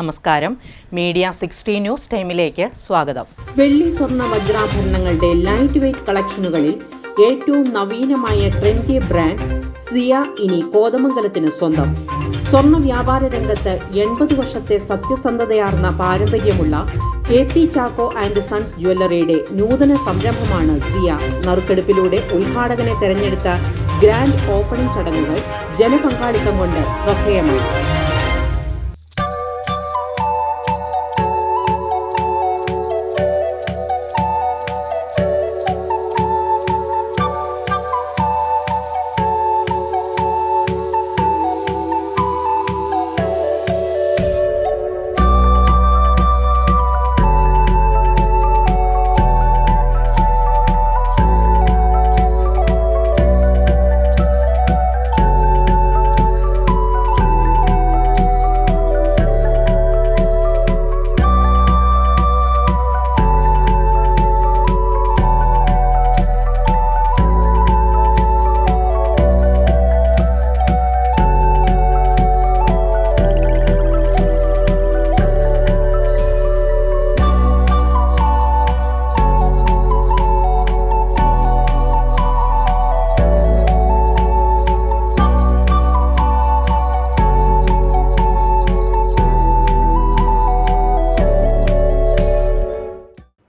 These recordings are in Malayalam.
നമസ്കാരം. മീഡിയ സിക്സ്റ്റി ന്യൂസ് ടൈമിലേക്ക് സ്വാഗതം. വെള്ളി സ്വർണ വജ്രാഭരണങ്ങളുടെ ലൈറ്റ് വെയ്റ്റ് കളക്ഷനുകളിൽ ഏറ്റവും നവീനമായ ട്രെൻഡി ബ്രാൻഡ് സിയ ഇനി കോതമംഗലത്തിന് സ്വന്തം. സ്വർണ വ്യാപാര രംഗത്ത് എൺപത് വർഷത്തെ സത്യസന്ധതയാർന്ന പാരമ്പര്യമുള്ള K P Chacko and sons ജ്വല്ലറിയുടെ നൂതന സംരംഭമാണ് സിയ. നറുക്കെടുപ്പിലൂടെ ഉദ്ഘാടകനെ തെരഞ്ഞെടുത്ത ഗ്രാൻഡ് ഓപ്പണിംഗ് ചടങ്ങുകൾ ജനപങ്കാളിത്തം കൊണ്ട് ശ്രദ്ധേയമായി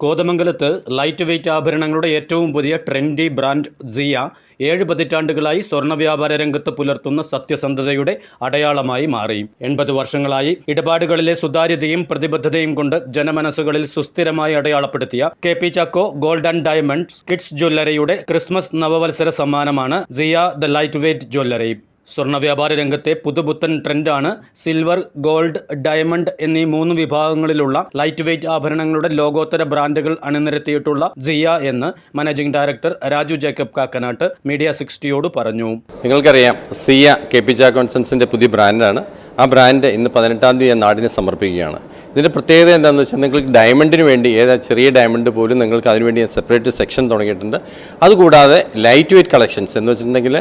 കോതമംഗലത്ത് ലൈറ്റ് വെയ്റ്റ് ആഭരണങ്ങളുടെ ഏറ്റവും പുതിയ ട്രെൻഡി ബ്രാൻഡ് സിയ ഏഴ് പതിറ്റാണ്ടുകളായി സ്വർണ വ്യാപാര രംഗത്ത് പുലർത്തുന്ന സത്യസന്ധതയുടെ അടയാളമായി മാറി. എൺപത് വർഷങ്ങളായി ഇടപാടുകളിലെ സുതാര്യതയും പ്രതിബദ്ധതയും കൊണ്ട് ജനമനസ്സുകളിൽ സുസ്ഥിരമായി അടയാളപ്പെടുത്തിയ K P Chacko gold and diamonds kids ജ്വല്ലറിയുടെ Christmas നവവത്സര സമ്മാനമാണ് Ziya the light weight jewellery സ്വർണ വ്യാപാര രംഗത്തെ പുതുപുത്തൻ ട്രെൻഡാണ് സിൽവർ ഗോൾഡ് ഡയമണ്ട് എന്നീ മൂന്ന് വിഭാഗങ്ങളിലുള്ള ലൈറ്റ് വെയ്റ്റ് ആഭരണങ്ങളുടെ ലോകോത്തര ബ്രാൻഡുകൾ അണിനിരത്തിയിട്ടുള്ള ജിയ എന്ന് managing director Raju Jacob Kakkanatt media സിക്സ്റ്റിയോട് പറഞ്ഞു. നിങ്ങൾക്കറിയാം സിയ കെ പി ജാക്കോൺസൺസിന്റെ പുതിയ ബ്രാൻഡാണ്. ആ ബ്രാൻഡ് ഇന്ന് പതിനെട്ടാം തീയതി നാടിനെ സമർപ്പിക്കുകയാണ്. ഇതിന്റെ പ്രത്യേകത എന്താണെന്ന് വെച്ചാൽ നിങ്ങൾക്ക് ഡയമണ്ടിന് വേണ്ടി ഏതാ ചെറിയ ഡയമണ്ട് പോലും നിങ്ങൾക്ക് അതിനുവേണ്ടി സെപ്പറേറ്റ് സെക്ഷൻ തുടങ്ങിയിട്ടുണ്ട്. അതുകൂടാതെ ലൈറ്റ് വെയ്റ്റ് കളക്ഷൻസ് എന്ന് വെച്ചിട്ടുണ്ടെങ്കിൽ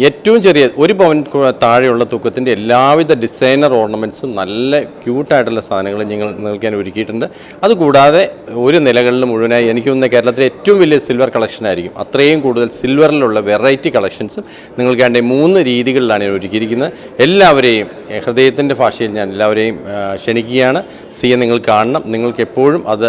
ഏറ്റവും ചെറിയ ഒരു പവൻ താഴെയുള്ള തൂക്കത്തിന്റെ എല്ലാവിധ ഡിസൈനർ ഓർണമെന്റ്സും നല്ല ക്യൂട്ടായിട്ടുള്ള സാധനങ്ങൾ നിങ്ങൾ നിങ്ങൾക്ക് ഞാൻ ഒരുക്കിയിട്ടുണ്ട്. അതുകൂടാതെ ഒരു നിലകളിൽ മുഴുവനായി എനിക്ക് തോന്നുന്ന കേരളത്തിലെ ഏറ്റവും വലിയ സിൽവർ കളക്ഷൻ ആയിരിക്കും. അത്രയും കൂടുതൽ സിൽവറിലുള്ള വെറൈറ്റി കളക്ഷൻസും നിങ്ങൾക്ക് വേണ്ട മൂന്ന് രീതികളിലാണ് ഞാൻ ഒരുക്കിയിരിക്കുന്നത്. എല്ലാവരെയും ഹൃദയത്തിന്റെ ഭാഷയിൽ ഞാൻ എല്ലാവരെയും ക്ഷണിക്കുകയാണ്. സിയെ നിങ്ങൾ കാണണം. നിങ്ങൾക്ക് എപ്പോഴും അത്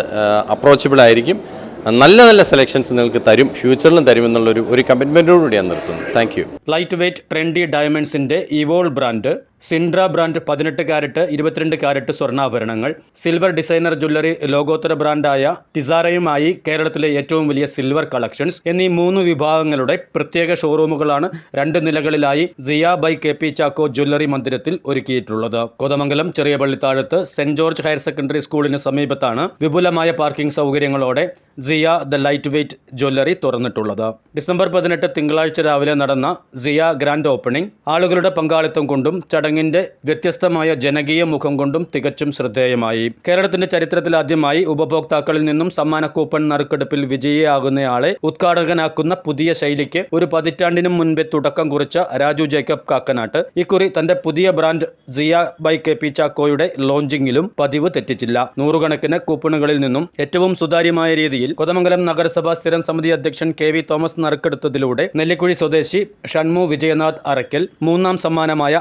അപ്രോച്ചബിൾ ആയിരിക്കും. നല്ല നല്ല സെലക്ഷൻസ് നിങ്ങൾക്ക് തരും ഫ്യൂച്ചറിലും തരുമെന്നുള്ളൊരു ഒരു കമ്മിറ്റ്മെന്റോടുകൂടി ഞാൻ നിർത്തുന്നു. Thank you light weight trendy ഡയമണ്ട്സിന്റെ ഇവോൾ ബ്രാൻഡ് സിൻഡ്ര ബ്രാൻഡ് പതിനെട്ട് കാരറ്റ് ഇരുപത്തിരണ്ട് കാരറ്റ് സ്വർണാഭരണങ്ങൾ. സിൽവർ ഡിസൈനർ ജ്വല്ലറി ലോകോത്തര ബ്രാൻഡായ ടിസാറയുമായി കേരളത്തിലെ ഏറ്റവും വലിയ സിൽവർ കളക്ഷൻസ് എന്നീ മൂന്ന് വിഭാഗങ്ങളുടെ പ്രത്യേക ഷോറൂമുകളാണ് രണ്ട് നിലകളിലായി Ziya by K P Chacko jewellery മന്ദിരത്തിൽ ഒരുക്കിയിട്ടുള്ളത്. കോതമംഗലം ചെറിയ പള്ളിത്താഴത്ത് സെന്റ് ജോർജ് ഹയർ സെക്കൻഡറി സ്കൂളിന് സമീപത്താണ് വിപുലമായ പാർക്കിംഗ് സൗകര്യങ്ങളോടെ Ziya the light weight jewellery തുറന്നിട്ടുള്ളത്. December പതിനെട്ട് തിങ്കളാഴ്ച രാവിലെ നടന്ന സിയ ഗ്രാൻഡ് ഓപ്പണിംഗ് ആളുകളുടെ പങ്കാളിത്തം കൊണ്ടും ചടങ്ങിന്റെ വ്യത്യസ്തമായ ജനകീയ മുഖം കൊണ്ടും തികച്ചും ശ്രദ്ധേയമായി. കേരളത്തിന്റെ ചരിത്രത്തിലാദ്യമായി ഉപഭോക്താക്കളിൽ നിന്നും സമ്മാന കൂപ്പൺ നറുക്കെടുപ്പിൽ വിജയിയാകുന്നയാളെ ഉദ്ഘാടകനാക്കുന്ന പുതിയ ശൈലിക്ക് ഒരു പതിറ്റാണ്ടിനും മുൻപേ തുടക്കം കുറിച്ച രാജു ജേക്കബ് കാക്കനാട്ട്. ഇക്കുറി തന്റെ പുതിയ brand Ziya by K P ചാക്കോയുടെ ലോഞ്ചിങ്ങിലും പതിവ് തെറ്റിച്ചില്ല. നൂറുകണക്കിന് കൂപ്പണുകളിൽ നിന്നും ഏറ്റവും സുതാര്യമായ രീതിയിൽ കൊതമംഗലം നഗരസഭാ സ്ഥിരം സമിതി അധ്യക്ഷൻ കെ വി തോമസ് നറുക്കെടുത്തതിലൂടെ നെല്ലിക്കുഴി സ്വദേശി ഷൺമു വിജയനാഥ് അറയ്ക്കൽ മൂന്നാം സമ്മാനമായ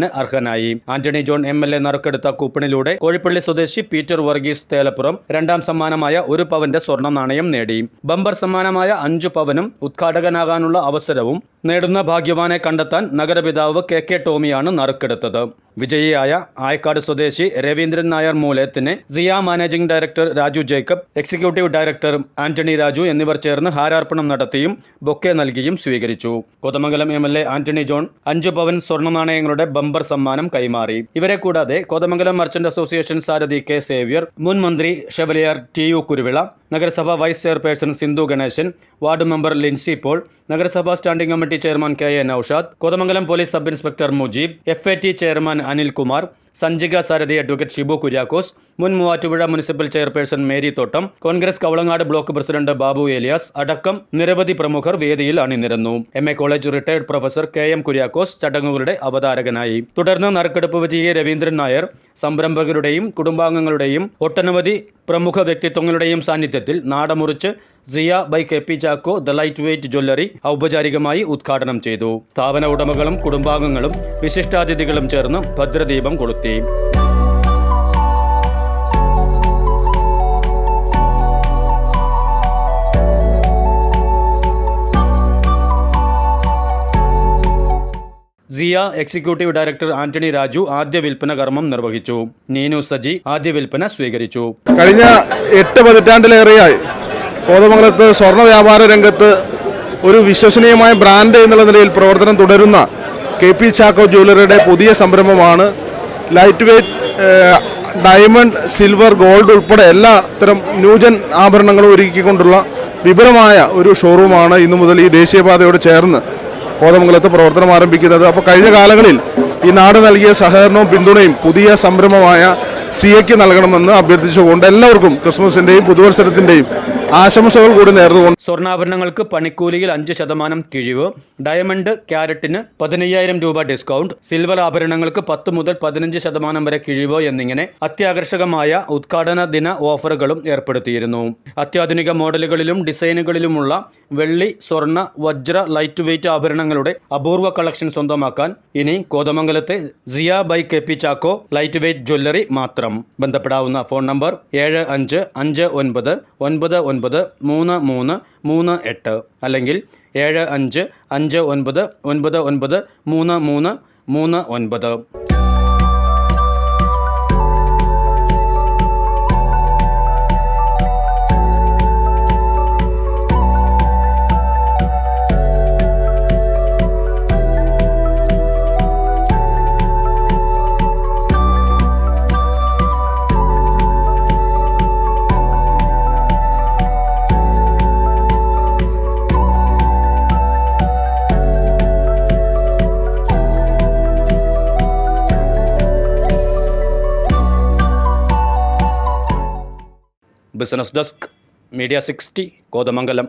അരപ്പവന് അർഹനായി. Antony John M L A നറുക്കെടുത്ത കൂപ്പണിലൂടെ കോഴിപ്പള്ളി സ്വദേശി പീറ്റർ വർഗീസ് തേലപ്പുറം രണ്ടാം സമ്മാനമായ ഒരു പവന്റെ സ്വർണ നാണയം നേടി. ബമ്പർ സമ്മാനമായ അഞ്ചു പവനും ഉദ്ഘാടകനാകാനുള്ള അവസരവും നേടുന്ന ഭാഗ്യവാനെ കണ്ടെത്താൻ നഗരപിതാവ് കെ കെ ടോമിയാണ് നറുക്കെടുത്തത്. വിജയിയായ ആയക്കാട് സ്വദേശി Raveendran Nair മൂലയത്തിന് Ziya managing director Raju Jacob executive director Antony Raju എന്നിവർ ചേർന്ന് ഹാരാർപ്പണം നടത്തിയും ബൊക്കെ നൽകിയും സ്വീകരിച്ചു. Kothamangalam M L A Antony John അഞ്ചു പവൻ സ്വർണ നാണയങ്ങളുടെ ബമ്പർ സമ്മാനം കൈമാറി. ഇവരെ കൂടാതെ കോതമംഗലം മർച്ചന്റ് അസോസിയേഷൻ സാരഥി കെ സേവ്യർ മുൻ മന്ത്രി ഷെവലിയാർ ടി യു കുരുവിള നഗരസഭ vice chairperson Sindhu Ganesan ward member Lincy Paul നഗരസഭാ standing committee chairman K A Noushad Kothamangalam police sub inspector Mujeeb F chairman Anilkumar Sanjika Sarathi advocate Shibu Kuriakose മുൻ Muvattupuzha municipal chairperson Mary Thottam Congress Kavalangad block president Babu Elias അടക്കം നിരവധി പ്രമുഖർ വേദിയിൽ അണിനിരന്നു. M A college retired professor K M Kuriakose ചടങ്ങുകളുടെ അവതാരകനായി. തുടർന്ന് നറുക്കെടുപ്പ് വിജയി രവീന്ദ്രൻ നായർ സംരംഭകരുടെയും കുടുംബാംഗങ്ങളുടെയും ഒട്ടനവധി പ്രമുഖ വ്യക്തിത്വങ്ങളുടെയും സാന്നിധ്യത്തിൽ നാടമുറിച്ച് Ziya by K P Chacko the light weight jewellery ഔപചാരികമായി ഉദ്ഘാടനം ചെയ്തു. സ്ഥാപന ഉടമകളും കുടുംബാംഗങ്ങളും വിശിഷ്ടാതിഥികളും ചേർന്ന് ഭദ്രദീപം കൊളുത്തി. സിയ എക്സിക്യൂട്ടീവ് ഡയറക്ടർ ആന്റണി രാജു ആദ്യ വിൽപ്പന കർമ്മം നിർവഹിച്ചു. നീനു സജി ആദ്യ വിൽപ്പന സ്വീകരിച്ചു. കഴിഞ്ഞ എട്ട് പതിറ്റാണ്ടിലേറെയായി കോതമംഗലത്ത് സ്വർണ വ്യാപാര രംഗത്ത് ഒരു വിശ്വസനീയമായ ബ്രാൻഡ് എന്നുള്ള നിലയിൽ പ്രവർത്തനം തുടരുന്ന കെ പി ചാക്കോ ജ്വല്ലറിയുടെ പുതിയ സംരംഭമാണ് light weight diamond silver gold ഉൾപ്പെടെ എല്ലാ തരം ന്യൂജൻ ആഭരണങ്ങളും ഒരുക്കിക്കൊണ്ടുള്ള വിപുലമായ ഒരു ഷോറൂമാണ് ഇന്നു മുതൽ ഈ ദേശീയപാതയോട് ചേർന്ന് കോതമംഗലത്ത് പ്രവർത്തനം ആരംഭിക്കുന്നത്. അപ്പോൾ കഴിഞ്ഞ കാലങ്ങളിൽ ഈ നാട് നൽകിയ സഹകരണവും പിന്തുണയും പുതിയ സംരംഭമായ സിയയ്ക്ക് നൽകണമെന്ന് അഭ്യർത്ഥിച്ചുകൊണ്ട് എല്ലാവർക്കും ക്രിസ്മസിന്റെയും പുതുവത്സരത്തിന്റെയും ആശംസകൾ കൂടി നേർന്നുകൊണ്ട് സ്വർണാഭരണങ്ങൾക്ക് പണിക്കൂലിയിൽ അഞ്ച് ശതമാനം കിഴിവ് ഡയമണ്ട് ക്യാരറ്റിന് പതിനയ്യായിരം രൂപ ഡിസ്കൗണ്ട് സിൽവർ ആഭരണങ്ങൾക്ക് പത്ത് മുതൽ പതിനഞ്ച് ശതമാനം വരെ കിഴിവ് എന്നിങ്ങനെ അത്യാകർഷകമായ ഉദ്ഘാടന ദിന ഓഫറുകളും ഏർപ്പെടുത്തിയിരുന്നു. അത്യാധുനിക മോഡലുകളിലും ഡിസൈനുകളിലുമുള്ള വെള്ളി സ്വർണ വജ്ര ലൈറ്റ് വെയ്റ്റ് ആഭരണങ്ങളുടെ അപൂർവ കളക്ഷൻ സ്വന്തമാക്കാൻ ഇനി കോതമംഗലത്തെ Ziya by K P Chacko light weight jewellery മാത്രം. ബന്ധപ്പെടാവുന്ന ഫോൺ നമ്പർ ഏഴ് അഞ്ച് അഞ്ച് ഒൻപത് ഒൻപത് ഒൻപത് മൂന്ന് മൂന്ന് മൂന്ന് എട്ട് അല്ലെങ്കിൽ ഏഴ് അഞ്ച് അഞ്ച് ഒൻപത് ഒൻപത് ഒൻപത് മൂന്ന് മൂന്ന് മൂന്ന് ഒൻപത്. Business desk media sixty Kothamangalam.